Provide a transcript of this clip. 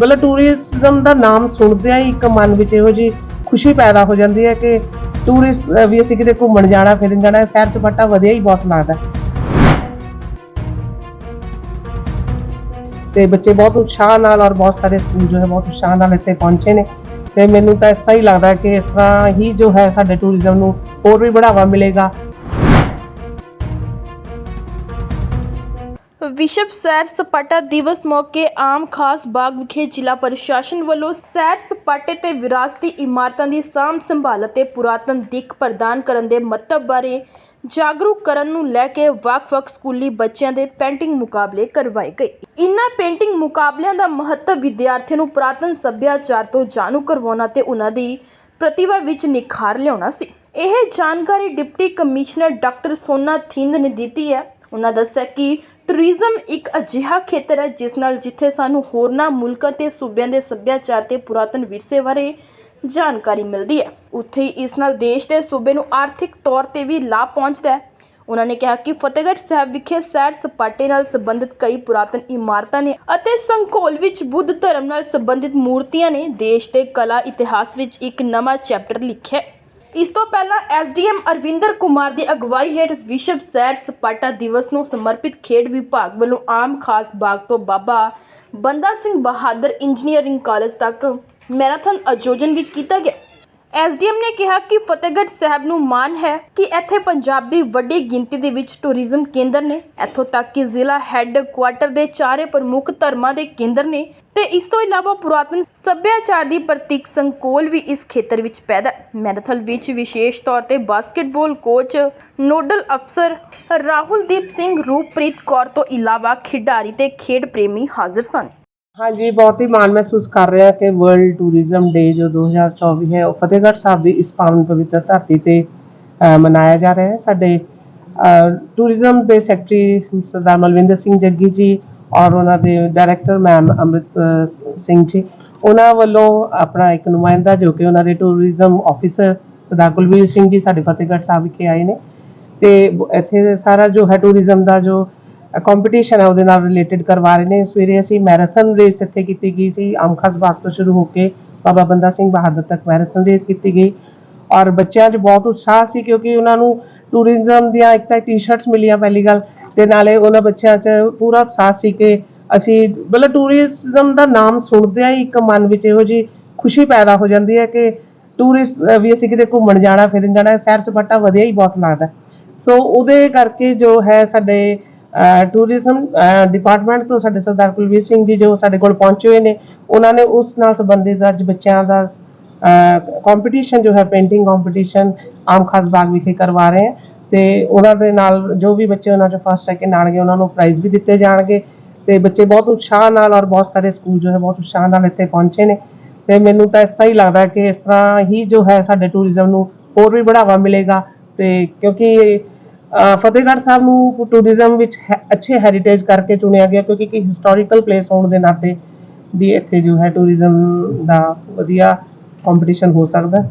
ਮਤਲਬ ਟੂਰਿਜ਼ਮ ਦਾ ਨਾਮ ਸੁਣਦਿਆਂ ਹੀ ਇੱਕ ਮਨ ਵਿੱਚ ਇਹੋ ਜੀ ਖੁਸ਼ੀ ਪੈਦਾ ਹੋ ਜਾਂਦੀ ਹੈ ਕਿ ਟੂਰਿਸਟ ਵੀ ਅਸੀਂ ਕਿਤੇ ਘੁੰਮਣ ਜਾਣਾ, ਫਿਰਨ ਜਾਣਾ, ਸੈਰ ਸਪਾਟਾ ਵਧੀਆ ਹੀ ਬਹੁਤ ਲੱਗਦਾ ਤੇ ਬੱਚੇ ਬਹੁਤ ਉਤਸ਼ਾਹ ਨਾਲ ਔਰ ਬਹੁਤ ਸਾਰੇ ਸਕੂਲ ਜੋ ਹੈ ਬਹੁਤ ਉਤਸ਼ਾਹ ਨਾਲ ਇੱਥੇ ਪਹੁੰਚੇ ਨੇ। ਤੇ ਮੈਨੂੰ ਤਾਂ ਇਸ ਤਰ੍ਹਾਂ ਹੀ ਲੱਗਦਾ ਕਿ ਇਸ ਤਰ੍ਹਾਂ ਹੀ ਜੋ ਹੈ ਸਾਡੇ ਟੂਰਿਜ਼ਮ ਨੂੰ ਹੋਰ ਵੀ ਬੜਾਵਾ ਮਿਲੇਗਾ। ਵਿਸ਼ਵ ਸੈਰ ਸਪਾਟਾ ਦਿਵਸ ਮੌਕੇ ਆਮ ਖਾਸ ਬਾਗ ਵਿਖੇ ਜ਼ਿਲ੍ਹਾ ਪ੍ਰਸ਼ਾਸਨ ਵੱਲੋਂ ਸੈਰ ਸਪਾਟੇ ਤੇ ਵਿਰਾਸਤੀ ਇਮਾਰਤਾਂ ਦੀ ਸਾਂਭ ਸੰਭਾਲ ਅਤੇ ਪੁਰਾਤਨ ਦਿੱਖ ਪ੍ਰਦਾਨ ਕਰਨ ਦੇ ਮਹੱਤਵ ਬਾਰੇ ਜਾਗਰੂਕ ਕਰਨ ਨੂੰ ਲੈ ਕੇ ਵੱਖ-ਵੱਖ ਸਕੂਲੀ ਬੱਚਿਆਂ ਦੇ ਪੇਂਟਿੰਗ ਮੁਕਾਬਲੇ ਕਰਵਾਏ ਗਏ। ਇਨ੍ਹਾਂ ਪੇਂਟਿੰਗ ਮੁਕਾਬਲਿਆਂ ਦਾ ਮਹੱਤਵ ਵਿਦਿਆਰਥੀਆਂ ਨੂੰ ਪੁਰਾਤਨ ਸੱਭਿਆਚਾਰ ਤੋਂ ਜਾਣੂ ਕਰਵਾਉਣਾ ਤੇ ਉਹਨਾਂ ਦੀ ਪ੍ਰਤਿਭਾ ਵਿੱਚ ਨਿਖਾਰ ਲਿਆਉਣਾ ਸੀ। ਇਹ ਜਾਣਕਾਰੀ ਡਿਪਟੀ ਕਮਿਸ਼ਨਰ ਡਾਕਟਰ ਸੋਨਾ ਥਿੰਦ ਨੇ ਦਿੱਤੀ ਹੈ। ਉਹਨਾਂ ਦੱਸਿਆ ਕਿ ਟੂਰਿਜ਼ਮ ਇੱਕ ਅਜਿਹਾ ਖੇਤਰ ਹੈ ਜਿਸ ਨਾਲ ਜਿੱਥੇ ਸਾਨੂੰ ਹੋਰਨਾਂ ਮੁਲਕਾਂ ਤੇ ਸੂਬਿਆਂ ਦੇ ਸੱਭਿਆਚਾਰ ਤੇ ਪੁਰਾਤਨ ਵਿਰਸੇ ਬਾਰੇ ਜਾਣਕਾਰੀ ਮਿਲਦੀ ਹੈ। ਉੱਥੇ ਹੀ ਇਸ ਨਾਲ ਦੇਸ਼ ਦੇ ਸੂਬੇ ਨੂੰ ਆਰਥਿਕ ਤੌਰ ਤੇ ਵੀ ਲਾਭ ਪਹੁੰਚਦਾ ਹੈ। ਉਹਨਾਂ ਨੇ ਕਿਹਾ ਕਿ ਫਤਿਹਗੜ੍ਹ ਸਾਹਿਬ ਵਿਖੇ ਸੈਰ ਸਪਾਟੇ ਨਾਲ ਸੰਬੰਧਿਤ ਕਈ ਪੁਰਾਤਨ ਇਮਾਰਤਾਂ ਨੇ ਅਤੇ ਸੰਕੋਲ ਵਿੱਚ ਬੁੱਧ ਧਰਮ ਨਾਲ ਸੰਬੰਧਿਤ ਮੂਰਤੀਆਂ ਨੇ ਦੇਸ਼ ਦੇ ਕਲਾ ਇਤਿਹਾਸ ਵਿੱਚ ਇੱਕ ਨਵਾਂ ਚੈਪਟਰ ਲਿਖਿਆ ਇਸ ਤੋਂ ਪਹਿਲਾਂ ਐਸਡੀਐਮ ਅਰਵਿੰਦਰ ਕੁਮਾਰ ਦੀ ਅਗਵਾਈ ਹੇਠ ਵਿਸ਼ਵ ਸੈਰ ਸਪਾਟਾ ਦਿਵਸ ਨੂੰ ਸਮਰਪਿਤ ਖੇਡ ਵਿਭਾਗ ਵੱਲੋਂ ਆਮ ਖਾਸ ਬਾਗ ਤੋਂ ਬਾਬਾ ਬੰਦਾ ਸਿੰਘ ਬਹਾਦਰ ਇੰਜੀਨੀਅਰਿੰਗ ਕਾਲਜ ਤੱਕ ਮੈਰਾਥਨ ਆਯੋਜਨ ਵੀ ਕੀਤਾ ਗਿਆ। ਐਸਡੀਐਮ ਨੇ ਕਿਹਾ ਕਿ ਫਤਿਹਗੜ੍ਹ ਸਾਹਿਬ ਨੂੰ ਮਾਣ ਹੈ ਕਿ ਇੱਥੇ ਪੰਜਾਬ ਦੀ ਵੱਡੀ ਗਿਣਤੀ ਦੇ ਵਿੱਚ ਟੂਰਿਜ਼ਮ ਕੇਂਦਰ ਨੇ, ਇੱਥੋਂ ਤੱਕ ਕਿ ਜ਼ਿਲ੍ਹਾ ਹੈੱਡ ਕੁਆਟਰ ਦੇ ਚਾਰੇ ਪ੍ਰਮੁੱਖ ਧਰਮਾਂ ਦੇ ਕੇਂਦਰ ਨੇ ਤੇ ਇਸ ਤੋਂ ਇਲਾਵਾ ਪੁਰਾਤਨ ਸੱਭਿਆਚਾਰ ਦੀ ਪ੍ਰਤੀਕ ਸੰਕੋਲ ਵੀ ਇਸ ਖੇਤਰ ਵਿੱਚ ਪੈਦਾ ਮੈਰਾਥਲ ਵਿੱਚ ਵਿਸ਼ੇਸ਼ ਤੌਰ ਤੇ ਬਾਸਕਟਬਾਲ ਕੋਚ, ਨੋਡਲ ਅਫਸਰ ਰਾਹੁਲਦੀਪ ਸਿੰਘ, ਰੂਪਪ੍ਰੀਤ ਕੌਰ ਤੋਂ ਇਲਾਵਾ ਖਿਡਾਰੀ ਤੇ ਖੇਡ ਪ੍ਰੇਮੀ ਹਾਜ਼ਰ ਸਨ। ਹਾਂਜੀ, ਬਹੁਤ ਹੀ ਮਾਣ ਮਹਿਸੂਸ ਕਰ ਰਿਹਾ ਕਿ ਵਰਲਡ ਟੂਰਿਜ਼ਮ ਡੇ ਜੋ 2024 ਹੈ, ਉਹ ਫਤਿਹਗੜ੍ਹ ਸਾਹਿਬ ਦੀ ਇਸ ਪਾਵਨ ਪਵਿੱਤਰ ਧਰਤੀ ਤੇ ਮਨਾਇਆ ਜਾ ਰਿਹਾ ਹੈ। ਸਾਡੇ ਟੂਰਿਜ਼ਮ ਦੇ ਸੈਕਟਰੀ ਸਰਦਾਰ ਮਲਵਿੰਦਰ ਸਿੰਘ ਜੱਗੀ ਜੀ ਔਰ ਉਹਨਾਂ ਦੇ ਡਾਇਰੈਕਟਰ ਮੈਮ ਅੰਮ੍ਰਿਤ ਸਿੰਘ ਜੀ, ਉਹਨਾਂ ਵੱਲੋਂ ਆਪਣਾ ਇੱਕ ਨੁਮਾਇੰਦਾ ਜੋ ਕਿ ਉਹਨਾਂ ਦੇ ਟੂਰਿਜ਼ਮ ਆਫੀਸਰ ਸਰਦਾਰ ਕੁਲਵੀਰ ਸਿੰਘ ਜੀ ਸਾਡੇ ਫਤਿਹਗੜ੍ਹ ਸਾਹਿਬ ਵਿਖੇ ਆਏ ਨੇ। ਤੇ ਇੱਥੇ ਸਾਰਾ ਜੋ ਹੈ ਟੂਰਿਜ਼ਮ ਦਾ ਜੋ ਕੰਪੀਟੀਸ਼ਨ ਹੈ, ਉਹਦੇ ਨਾਲ ਰਿਲੇਟਡ ਕਰਵਾ ਰਹੇ ਨੇ। ਸਵੇਰੇ ਅਸੀਂ ਮੈਰਾਥਨ ਰੇਸ ਇੱਥੇ ਕੀਤੀ ਗਈ ਸੀ ਆਮਖਾਸ ਬਾਗ ਤੋਂ ਸ਼ੁਰੂ ਹੋ ਕੇ ਬਾਬਾ ਬੰਦਾ ਸਿੰਘ ਬਹਾਦਰ ਤੱਕ ਮੈਰਾਥਨ ਰੇਸ ਕੀਤੀ ਗਈ। ਔਰ ਬੱਚਿਆਂ 'ਚ ਬਹੁਤ ਉਤਸ਼ਾਹ ਸੀ, ਕਿਉਂਕਿ ਉਹਨਾਂ ਨੂੰ ਟੂਰਿਜ਼ਮ ਦੀਆਂ ਇੱਕ ਤਾਂ ਟੀ-ਸ਼ਰਟਸ ਮਿਲੀਆਂ ਪਹਿਲੀ ਗੱਲ, ਤੇ ਨਾਲੇ ਉਹਨਾਂ ਬੱਚਿਆਂ 'ਚ ਪੂਰਾ ਉਤਸ਼ਾਹ ਸੀ ਕਿ ਅਸੀਂ ਮਤਲਬ ਟੂਰਿਜ਼ਮ ਦਾ ਨਾਮ ਸੁਣਦਿਆਂ ਹੀ ਇੱਕ ਮਨ ਵਿੱਚ ਇਹੋ ਜੀ ਖੁਸ਼ੀ ਪੈਦਾ ਹੋ ਜਾਂਦੀ ਹੈ ਕਿ ਟੂਰਿਸਟ ਵੀ ਅਸੀਂ ਕਿਤੇ ਘੁੰਮਣ ਜਾਣਾ, ਫਿਰਨ ਜਾਣਾ ਸੈਰ ਸਪਾਟਾ ਵਧੀਆ ਹੀ ਬਹੁਤ ਲੱਗਦਾ। ਸੋ ਉਹਦੇ ਕਰਕੇ ਜੋ ਹੈ ਸਾਡੇ ਟੂਰਿਜ਼ਮ ਡਿਪਾਰਟਮੈਂਟ ਤੋਂ ਸਾਡੇ ਸਰਦਾਰ ਕੁਲਵੀਰ ਸਿੰਘ ਜੀ ਜੋ ਸਾਡੇ ਕੋਲ ਪਹੁੰਚੇ ਹੋਏ ਨੇ, ਉਹਨਾਂ ਨੇ ਉਸ ਨਾਲ ਸੰਬੰਧਿਤ ਅੱਜ ਬੱਚਿਆਂ ਦਾ ਕੰਪੀਟੀਸ਼ਨ ਜੋ ਹੈ ਪੇਂਟਿੰਗ ਕੰਪੀਟੀਸ਼ਨ ਆਮ ਖਾਸ ਬਾਗ ਵਿਖੇ ਕਰਵਾ ਰਹੇ ਹੈ ਤੇ ਉਹਨਾਂ ਦੇ ਨਾਲ ਜੋ ਵੀ ਬੱਚੇ ਉਹਨਾਂ ਚੋਂ ਫਸਟ ਸੈਕਿੰਡ ਆਣਗੇ ਉਹਨਾਂ ਨੂੰ ਪ੍ਰਾਈਜ਼ ਵੀ ਦਿੱਤੇ ਜਾਣਗੇ ਤੇ ਬੱਚੇ ਬਹੁਤ ਉਤਸ਼ਾਹ ਨਾਲ ਔਰ ਬਹੁਤ ਸਾਰੇ ਸਕੂਲ ਜੋ ਹੈ, ਬਹੁਤ ਉਤਸ਼ਾਹ ਨਾਲ ਇੱਥੇ ਪਹੁੰਚੇ ਨੇ ਤੇ ਮੈਨੂੰ ਤਾਂ ਇਸ ਤਰ੍ਹਾਂ ਹੀ ਲੱਗਦਾ ਕਿ ਇਸ ਤਰ੍ਹਾਂ ਹੀ ਜੋ ਹੈ, ਸਾਡੇ ਟੂਰਿਜ਼ਮ ਨੂੰ ਹੋਰ ਵੀ ਬੜਾਵਾ ਮਿਲੇਗਾ ਤੇ ਕਿਉਂਕਿ ਫਤਿਹਗੜ੍ਹ ਸਾਹਿਬ ਨੂੰ ਟੂਰਿਜ਼ਮ ਵਿੱਚ ਹੈ- ਅੱਛੇ ਹੈਰੀਟੇਜ ਕਰਕੇ ਚੁਣਿਆ ਗਿਆ ਕਿਉਂਕਿ ਇੱਕ ਹਿਸਟੋਰੀਕਲ ਪਲੇਸ ਹੋਣ ਦੇ ਨਾਤੇ ਵੀ ਇੱਥੇ ਜੋ ਹੈ ਟੂਰਿਜ਼ਮ ਦਾ ਵਧੀਆ ਕੰਪੀਟੀਸ਼ਨ ਹੋ ਸਕਦਾ।